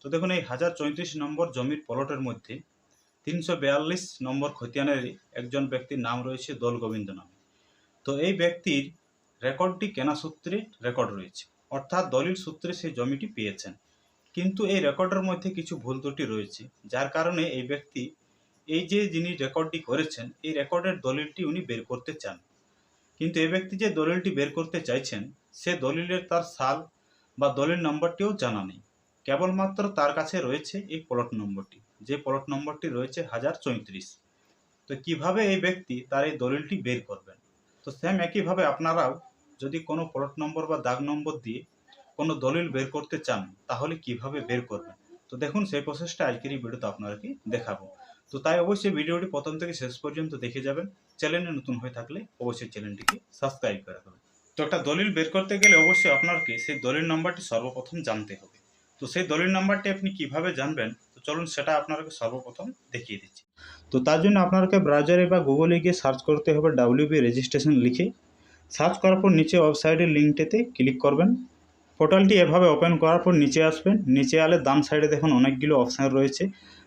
তো দেখুন, এই হাজার চৌত্রিশ নম্বর জমির প্লটের মধ্যে তিনশো বিয়াল্লিশ নম্বর খতিয়ানের একজন ব্যক্তির নাম রয়েছে দোল গোবিন্দ নামে। তো এই ব্যক্তির রেকর্ডটি কেনা সূত্রে রেকর্ড রয়েছে, অর্থাৎ দলিল সূত্রে সেই জমিটি পেয়েছেন। কিন্তু এই রেকর্ডের মধ্যে কিছু ভুল ত্রুটি রয়েছে, যার কারণে এই ব্যক্তি এই যে যিনি রেকর্ডটি করেছেন, এই রেকর্ডের দলিলটি উনি বের করতে চান। কিন্তু এই ব্যক্তি যে দলিলটি বের করতে চাইছেন, সে দলিলের তার সাল বা দলিল নম্বরটিও জানা নেই। কেবলমাত্র তার কাছে রয়েছে এই প্লট নম্বরটি। যে প্লট নম্বরটি রয়েছে হাজার চৌত্রিশ। তো কীভাবে এই ব্যক্তি তার এই দলিলটি বের করবেন? তো সেম একইভাবে আপনারাও যদি কোনো প্লট নম্বর বা দাগ নম্বর দিয়ে কোনো দলিল বের করতে চান, তাহলে কীভাবে বের করবেন? তো দেখুন, সেই প্রসেসটা আজকের এই ভিডিওতে আপনাদেরকে দেখাবো। তো তাই অবশ্যই ভিডিওটি প্রথম থেকে শেষ পর্যন্ত দেখে যাবেন। চ্যানেলে নতুন হয়ে থাকলে অবশ্যই চ্যানেলটিকে সাবস্ক্রাইব করে দেবেন তো একটা দলিল বের করতে গেলে অবশ্যই আপনাকে সেই দলিল নাম্বারটি সর্বপ্রথম জানতে হবে। তো সেই দলিল নাম্বারটি আপনি কীভাবে জানবেন? তো চলুন সেটা আপনাকে সর্বপ্রথম দেখিয়ে দিচ্ছি। তো তার জন্য আপনাকে ব্রাউজারে বা গুগলে গিয়ে সার্চ করতে হবে ডাব্লিউবি রেজিস্ট্রেশন লিখে। সার্চ করার পর নিচে ওয়েবসাইটের লিঙ্কটিতে ক্লিক করবেন। পোর্টালটি এভাবে ওপেন করার পর নিচে আসবেন। নিচে আলে ডান সাইডে দেখুন অনেকগুলো অপশান রয়েছে।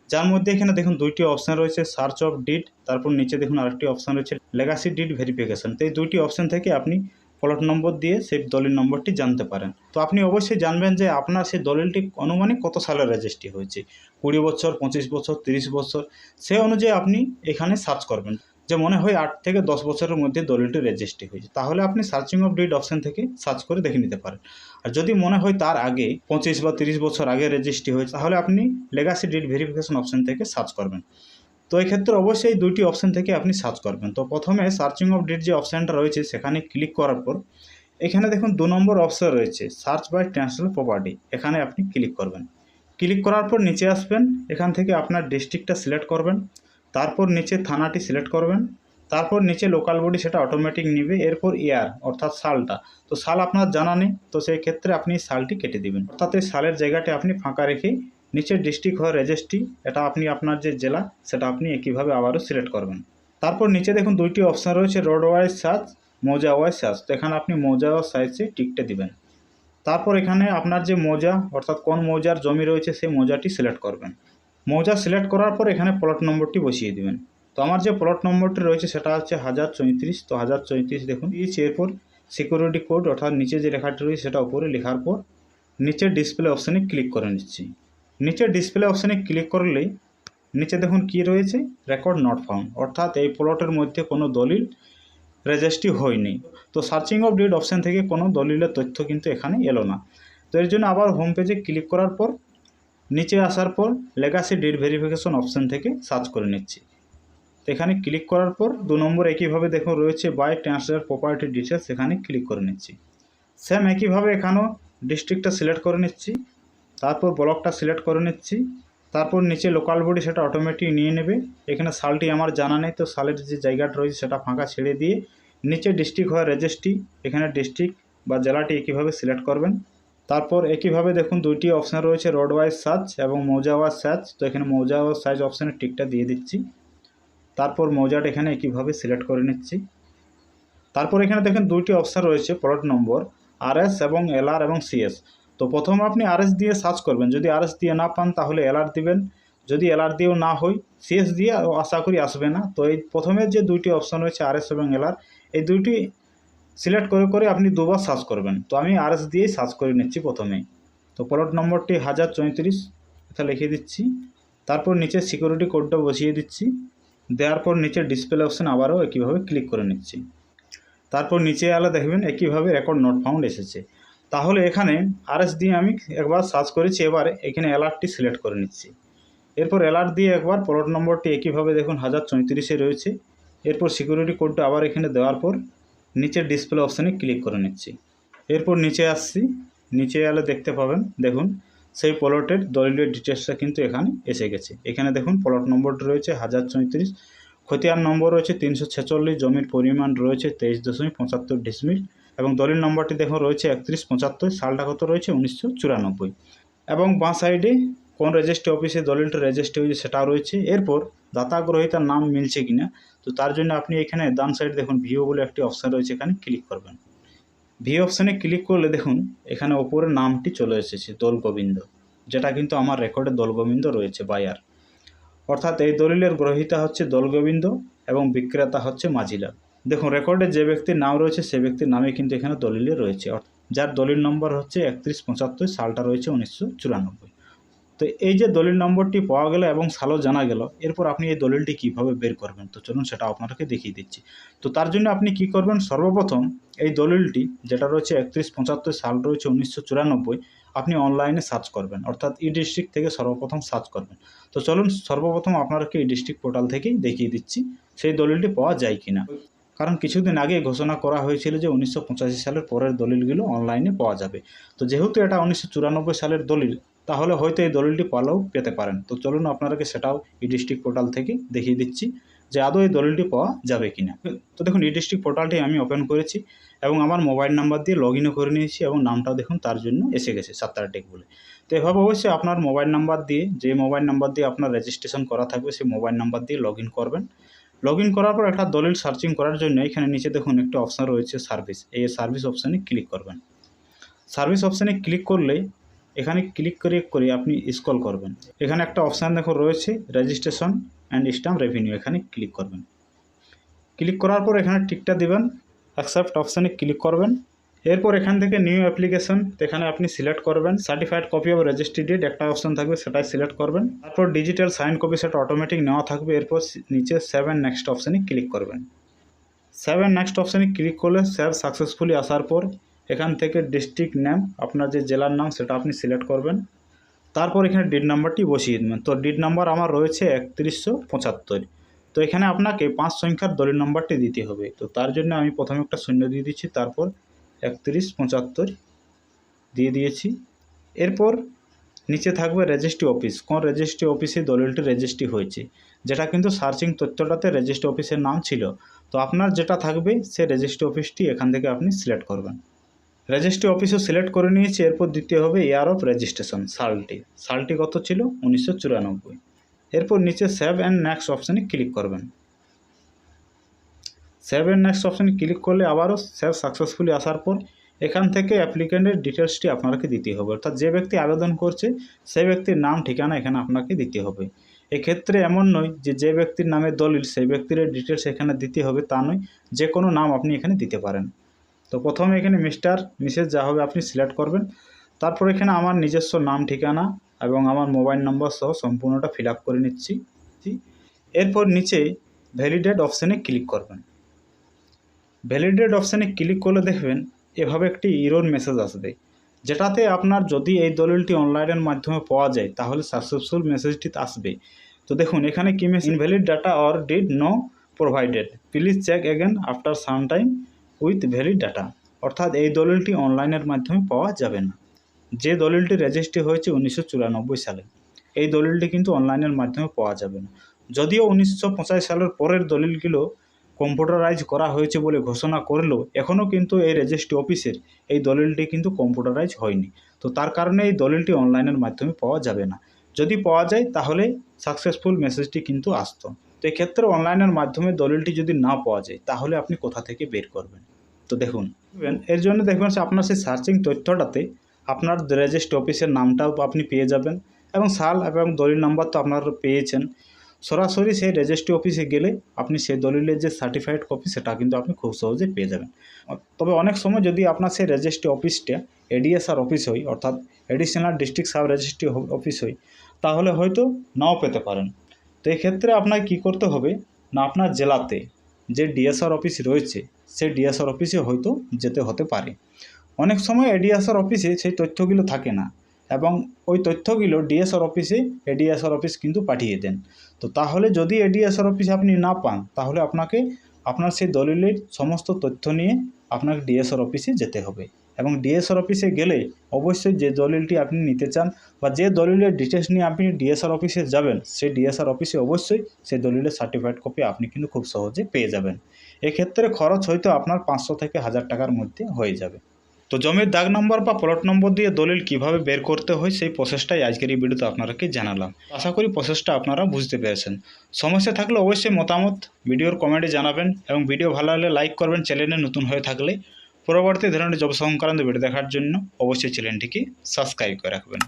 যার মধ্যে এখানে দেখুন দুইটি অপশান রয়েছে সার্চ অফ ডিড তারপর নিচে দেখুন আরেকটি অপশান রয়েছে লেগাসি ডিড ভেরিফিকেশন তো এই দুইটি অপশান থেকে আপনি প্লট নম্বর দিয়ে সেই দলিল নম্বরটি জানতে পারেন। তো আপনি অবশ্যই জানবেন যে আপনার সেই দলিলটি অনুমানিক কত সালে রেজিস্ট্রি হয়েছে? কুড়ি বছর, পঁচিশ বছর, তিরিশ বছর? সে অনুযায়ী আপনি এখানে সার্চ করবেন যে মনে হয় আট থেকে দশ বছরের মধ্যে দলিলটি রেজিস্ট্রি হয়েছে। তাহলে আপনি সার্চিং অফ ডিড অপশান থেকে সার্চ করে দেখে নিতে পারেন। আর যদি মনে হয় তার আগে পঁচিশ বা তিরিশ বছর আগে রেজিস্ট্রি হয়েছে, তাহলে আপনি লেগাসি ডিড ভেরিফিকেশন অপশান থেকে সার্চ করবেন। তো এই ক্ষেত্রে অবশ্যই দুইটি অপশান থেকে আপনি সার্চ করবেন। তো প্রথমে সার্চিং অফ ডিড যে অপশানটা রয়েছে, সেখানে ক্লিক করার পর এখানে দেখুন দু নম্বর অপশান রয়েছে সার্চ বাই ট্রান্সফার প্রপার্টি এখানে আপনি ক্লিক করবেন। ক্লিক করার পর নিচে আসবেন, এখান থেকে আপনার ডিস্ট্রিক্টটা সিলেক্ট করবেন। তারপর নিচে থানাটি সিলেক্ট করবেন। তারপর নিচে লোকাল বডি সেটা অটোমেটিক নিবে, এরপর ইয়ার অর্থাৎ সালটা। তো সাল আপনার জানা নেই, তো সেই ক্ষেত্রে আপনি সালটি কেটে দিবেন। অর্থাৎ এই সালের জায়গাটি আপনি ফাঁকা রেখে নিচে ডিস্ট্রিক্ট হয় রেজিস্ট্রি, এটা আপনি আপনার যে জেলা, সেটা আপনি একইভাবে আবারও সিলেক্ট করবেন। তারপর নিচে দেখুন দুইটি অপশান রয়েছে road wise search mouza wise search. তো এখানে আপনি মৌজা সাইজে টিকটে দিবেন। তারপর এখানে আপনার যে মৌজা, অর্থাৎ কোন মৌজার জমি রয়েছে, সেই মৌজাটি সিলেক্ট করবেন। মৌজা সিলেক্ট করার পর এখানে প্লট নম্বরটি বসিয়ে দিবেন। তো আমার যে প্লট নম্বরটি রয়েছে, সেটা হচ্ছে হাজার চৌত্রিশ। তো হাজার চৌত্রিশ দেখুন দিয়েছি এরপর সিকিউরিটি কোড অর্থাৎ নিচে যে লেখাটি রয়েছে, সেটা উপরে লেখার পর নিচে ডিসপ্লে অপশানে ক্লিক করে নিচ্ছি। নিচে ডিসপ্লে অপশানে ক্লিক করলেই নিচে দেখুন কি রয়েছে রেকর্ড নট ফাউন্ড অর্থাৎ এই প্লটের মধ্যে কোনো দলিল রেজিস্ট্রি হয়নি। তো সার্চিং অফ ডিড অপশান থেকে কোনো দলিলের তথ্য কিন্তু এখানে এলো না। তো এর জন্য আবার হোম পেজে ক্লিক করার পর, নিচে আসার পর লেগাসি ডিড ভেরিফিকেশন অপশান থেকে সার্চ করে নিচ্ছি। তো এখানে ক্লিক করার পর দু নম্বর একইভাবে দেখুন রয়েছে বাই ট্রান্সফার প্রপার্টি ডিটেলস এখানে ক্লিক করে নিচ্ছি। সেম একইভাবে এখানেও ডিস্ট্রিক্টটা সিলেক্ট করে নিচ্ছি। তারপর ব্লকটা সিলেক্ট করে নিচ্ছি। তারপর নিচে লোকাল বডি সেটা অটোমেটিক নিয়ে নেবে। এখানে সালটি আমার জানা নেই, তো সালের যে জায়গাটা রয়েছে সেটা ফাঁকা ছেড়ে দিয়ে নিচে ডিস্ট্রিক্ট হয় রেজিস্ট্রি এখানে ডিস্ট্রিক্ট বা জেলাটি একইভাবে সিলেক্ট করবেন। তারপর একইভাবে দেখুন দুইটি অপশান রয়েছে রোড ওয়াইজ সার্চ এবং মৌজা ওয়াইজ সার্চ তো এখানে মৌজা ওয়াইজ সাইজ অপশানে টিকটা দিয়ে দিচ্ছি। তারপর মৌজাটা এখানে একইভাবে সিলেক্ট করে নিচ্ছি। তারপর এখানে দেখেন দুইটি অপশান রয়েছে প্লট নম্বর আরএস এবং এলআর এবং সিএস তো প্রথম আপনি আরএস দিয়ে সার্চ করবেন। যদি আরএস দিয়ে না পান, তাহলে অ্যালার্ট দিবেন। যদি এলআর দিয়েও না হয়, সিএস দিয়ে আশা করি আসবে না। তো এই প্রথমে যে দুইটি অপশান রয়েছে, আরএস এবং এলআর, এই দুইটি সিলেক্ট করে করে আপনি দুবার সার্চ করবেন। তো আমি আরএস দিয়েই সার্চ করে নিচ্ছি প্রথমেই তো প্লট নম্বরটি হাজার চৌত্রিশ, এটা লিখে দিচ্ছি। তারপর নিচে সিকিউরিটি কোডটা বসিয়ে দিচ্ছি। দেওয়ার পর নিচে ডিসপ্লে অপশান আবারও একইভাবে ক্লিক করে নিচ্ছি। তারপর নিচে আলা দেখবেন একইভাবে রেকর্ড নোট ফাউন্ড এসেছে। তাহলে এখানে আরএস দিয়ে আমি একবার সার্চ করেছি, এবার এখানে অ্যালার্টটি সিলেক্ট করে নিচ্ছি। এরপর অ্যালার্ট দিয়ে একবার প্লট নম্বরটি একইভাবে দেখুন, হাজার চৌত্রিশে রয়েছে। এরপর সিকিউরিটি কোডটা আবার এখানে দেওয়ার পর নিচের ডিসপ্লে অপশানে ক্লিক করে নিচ্ছি। এরপর নিচে আসছি, নিচে এলে দেখতে পাবেন, দেখুন, সেই প্লটের দলিলের ডিটেলসটা কিন্তু এখানে এসে গেছে। এখানে দেখুন, প্লট নম্বরটি রয়েছে হাজার চৌত্রিশ, খতিয়ান নম্বর রয়েছে তিনশো ছেচল্লিশ, জমির পরিমাণ রয়েছে তেইশ দশমিক পঁচাত্তর ডিসমিল এবং দলিল নম্বরটি দেখুন, রয়েছে একত্রিশ পঁচাত্তর সালটা কত রয়েছে উনিশশো চুরানব্বই। এবং বাঁ সাইডে কোন রেজিস্ট্রি অফিসে দলিলটা রেজিস্ট্রি হয়েছে সেটাও রয়েছে। এরপর দাতা গ্রহীতার নাম মিলছে কিনা, তো তার জন্য আপনি এখানে ডান সাইডে দেখুন ভিও বলে একটি অপশান রয়েছে এখানে ক্লিক করবেন। ভি অপশানে ক্লিক করলে দেখুন, এখানে ওপরে নামটি চলে এসেছে দোল গোবিন্দ যেটা কিন্তু আমার রেকর্ডে দলগোবিন্দ রয়েছে বায়ার অর্থাৎ এই দলিলের গ্রহীতা হচ্ছে দলগোবিন্দ এবং বিক্রেতা হচ্ছে মাঝিলাল দেখুন রেকর্ডে যে ব্যক্তির নাম রয়েছে, সে ব্যক্তির নামে কিন্তু এখানে দলিলে রয়েছে। যার দলিল নম্বর হচ্ছে একত্রিশ পঁচাত্তর, সালটা রয়েছে উনিশশো চুরানব্বই। তো এই যে দলিল নম্বরটি পাওয়া গেল এবং সালও জানা গেল, এরপর আপনি এই দলিলটি কীভাবে বের করবেন? তো চলুন সেটা আপনাকে দেখিয়ে দিচ্ছি। তো তার জন্য আপনি কি করবেন? সর্বপ্রথম এই দলিলটি, যেটা রয়েছে একত্রিশ পঁচাত্তর, সাল রয়েছে উনিশশো চুরানব্বই, আপনি অনলাইনে সার্চ করবেন। অর্থাৎ ই ডিস্ট্রিক্ট থেকে সর্বপ্রথম সার্চ করবেন। তো চলুন সর্বপ্রথম আপনাকে ই ডিস্ট্রিক্ট পোর্টাল থেকেই দেখিয়ে দিচ্ছি, সেই দলিলটি পাওয়া যায় কিনা। কারণ কিছুদিন আগে ঘোষণা করা হয়েছিল যে উনিশশো পঁচাশি সালের পরের দলিলগুলো অনলাইনে পাওয়া যাবে। তো যেহেতু এটা উনিশশো চুরানব্বই সালের দলিল, তাহলে হয়তো এই দলিলটি পালেও পেতে পারেন। তো চলুন আপনাদেরকে সেটাও ই ডিস্ট্রিক্ট পোর্টাল থেকে দেখিয়ে দিচ্ছি যে আদৌ এই দলিলটি পাওয়া যাবে কিনা। তো দেখুন ই ডিস্ট্রিক্ট পোর্টালটি আমি ওপেন করেছি এবং আমার মোবাইল নাম্বার দিয়ে লগ ইনও করে নিয়েছি এবং নামটাও দেখুন, তার জন্য এসে গেছে সাত্তার টেক বলে। তো এভাবে অবশ্যই আপনার মোবাইল নাম্বার দিয়ে, যে মোবাইল নাম্বার দিয়ে আপনার রেজিস্ট্রেশন করা থাকবে, সেই মোবাইল নাম্বার দিয়ে লগ করবেন। লগ ইন করার পর একটা দলিল সার্চিং করার জন্য এখানে নিচে দেখুন একটা অপশান রয়েছে সার্ভিস এই সার্ভিস অপশানে ক্লিক করবেন। সার্ভিস অপশানে ক্লিক করলে এখানে ক্লিক করে করে আপনি স্কল করবেন। এখানে একটা অপশান দেখো রয়েছে রেজিস্ট্রেশন অ্যান্ড স্ট্যাম্প রেভিনিউ এখানে ক্লিক করবেন। ক্লিক করার পর এখানে টিকটা দিবেন। অ্যাকসেপ্ট অপশানে ক্লিক করবেন। এরপর এখান থেকে নিউ অ্যাপ্লিকেশন এখানে আপনি সিলেক্ট করবেন certified copy of registry deed একটা অপশন থাকবে, সেটাই সিলেক্ট করবেন। তারপর ডিজিটাল সাইন কপি সেটা অটোমেটিক নেওয়া থাকবে, এরপর নিচে সেভেন নেক্সট অপশানে ক্লিক করবেন। সেভেন নেক্সট অপশানে ক্লিক করলে সেভ সাকসেসফুলি আসার পর এখান থেকে ডিস্ট্রিক্ট নেম আপনার যে জেলার নাম, সেটা আপনি সিলেক্ট করবেন। তারপর এখানে ডিড নাম্বারটি বসিয়ে দেবেন। তো ডিড নাম্বার আমার রয়েছে একত্রিশশো পঁচাত্তর। তো এখানে আপনাকে পাঁচ সংখ্যার দলিল নাম্বারটি দিতে হবে। তো তার জন্য আমি প্রথমে একটা শূন্য দিয়ে দিচ্ছি, তারপর একত্রিশ, পঁচাত্তর দিয়ে দিয়েছি। এরপর নিচে থাকবে রেজিস্ট্রি অফিস কোন রেজিস্ট্রি অফিসে দলিলটি রেজিস্ট্রি হয়েছে? যেটা কিন্তু সার্চিং তথ্যটাতে রেজিস্ট্রি অফিসের নাম ছিল। তো আপনার যেটা থাকবে সে রেজিস্ট্রি অফিসটি এখান থেকে আপনি সিলেক্ট করবেন। রেজিস্ট্রি অফিসও সিলেক্ট করে নিয়েছি। এরপর দিতে হবে ইয়ার অফ রেজিস্ট্রেশন সালটি। সালটি কত ছিল? উনিশশো চুরানব্বই। এরপর নিচে সেভ অ্যান্ড নেক্সট অপশানে ক্লিক করবেন। সেভ অ্যান্ড নেক্সট অপশানে ক্লিক করলে আবারও সেভ সাকসেসফুলি আসার পর এখান থেকে অ্যাপ্লিকেন্টের ডিটেলসটি আপনাকে দিতে হবে। অর্থাৎ যে ব্যক্তি আবেদন করছে, সেই ব্যক্তির নাম, ঠিকানা এখানে আপনাকে দিতে হবে। এক্ষেত্রে এমন নয় যে যে ব্যক্তির নামে দলিল, সেই ব্যক্তির ডিটেলস এখানে দিতে হবে তা নয়। যে কোনো নাম আপনি এখানে দিতে পারেন। তো প্রথমে এখানে মিস্টার, মিসেস যা হবে আপনি সিলেক্ট করবেন। তারপর এখানে আমার নিজস্ব নাম, ঠিকানা এবং আমার মোবাইল নম্বর সহ সম্পূর্ণটা ফিল করে নিচ্ছি। এরপর নিচে ভ্যালিডেট অপশানে ক্লিক করবেন। ভ্যালিডেট অপশানে ক্লিক করলে দেখবেন এভাবে একটি ইরোর মেসেজ আসবে। যেটাতে আপনার যদি এই দলিলটি অনলাইনের মাধ্যমে পাওয়া যায়, তাহলে সাকসেসফুল মেসেজটি আসবে। তো দেখুন, এখানে কি message invalid data or deed no provided please check again after some time with valid data অর্থাৎ এই দলিলটি অনলাইনের মাধ্যমে পাওয়া যাবে না। যে দলিলটি রেজিস্ট্রি হয়েছে উনিশশো চুরানব্বই সালে, এই দলিলটি কিন্তু অনলাইনের মাধ্যমে পাওয়া যাবে না। যদিও উনিশশো সালের পরের দলিলগুলো কম্পিউটারাইজ করা হয়েছে বলে ঘোষণা করলেও এখনও কিন্তু এই রেজিস্ট্রি অফিসের এই দলিলটি কিন্তু কম্পিউটারাইজ হয়নি। তো তার কারণে এই দলিলটি অনলাইনের মাধ্যমে পাওয়া যাবে না। যদি পাওয়া যায়, তাহলে সাকসেসফুল মেসেজটি কিন্তু আসতো। তো এক্ষেত্রে অনলাইনের মাধ্যমে দলিলটি যদি না পাওয়া যায়, তাহলে আপনি কোথা থেকে বের করবেন? তো দেখুন, এর জন্য দেখবেন আপনার সেই সার্চিং তথ্যটাতে আপনার রেজিস্ট্রি অফিসের নামটাও আপনি পেয়ে যাবেন এবং সাল এবং দলিল নাম্বার তো আপনার পেয়েছেন। সরাসরি সেই রেজিস্ট্রি অফিসে গেলে আপনি সেই দলিলের যে সার্টিফাইড কপি সেটা কিন্তু আপনি খুব সহজে পেয়ে যাবেন। তবে অনেক সময় যদি আপনার সেই রেজিস্ট্রি অফিসটা এডিএসআর অফিস হয়, অর্থাৎ additional district sub registry office হয়, তাহলে হয়তো নাও পেতে পারেন। তো এক্ষেত্রে আপনাকে কী করতে হবে না, আপনার জেলাতে যে ডিএসআর অফিস রয়েছে, সেই ডিএসআর অফিসে হয়তো যেতে হতে পারে। অনেক সময় এডিএসআর অফিসে সেই তথ্যগুলো থাকে না। এবং ওই তথ্যগুলো ডিএসআর অফিসে এডিএসআর অফিস কিন্তু পাঠিয়ে দেন। তো তাহলে যদি এডিএসআর অফিসে আপনি না পান, তাহলে আপনাকে, আপনার সেই দলিলের সমস্ত তথ্য নিয়ে আপনাকে ডিএসআর অফিসে যেতে হবে। এবং ডিএসআর অফিসে গেলে অবশ্যই যে দলিলটি আপনি নিতে চান বা যে দলিলের ডিটেলস নিয়ে আপনি ডিএসআর অফিসে যাবেন, সেই ডিএসআর অফিসে অবশ্যই সেই দলিলের সার্টিফাইড কপি আপনি কিন্তু খুব সহজে পেয়ে যাবেন। এক্ষেত্রে খরচ হয়তো আপনার পাঁচশো থেকে হাজার টাকার মধ্যে হয়ে যাবে। তো জমির দাগ নম্বর বা প্লট নম্বর দিয়ে দলিল কীভাবে বের করতে হয় সেই প্রসেসটাই আজকের এই ভিডিওতে আপনারাকে জানালাম। আশা করি প্রসেসটা আপনারা বুঝতে পেরেছেন। সমস্যা থাকলে অবশ্যই মতামত ভিডিওর কমেন্টে জানাবেন এবং ভিডিও ভালো হলে লাইক করবেন চ্যানেলে নতুন হয়ে থাকলে। পরবর্তী ধরনের জব সংক্রান্ত ভিডিও দেখার জন্য অবশ্যই চ্যানেলটিকে সাবস্ক্রাইব করে রাখবেন।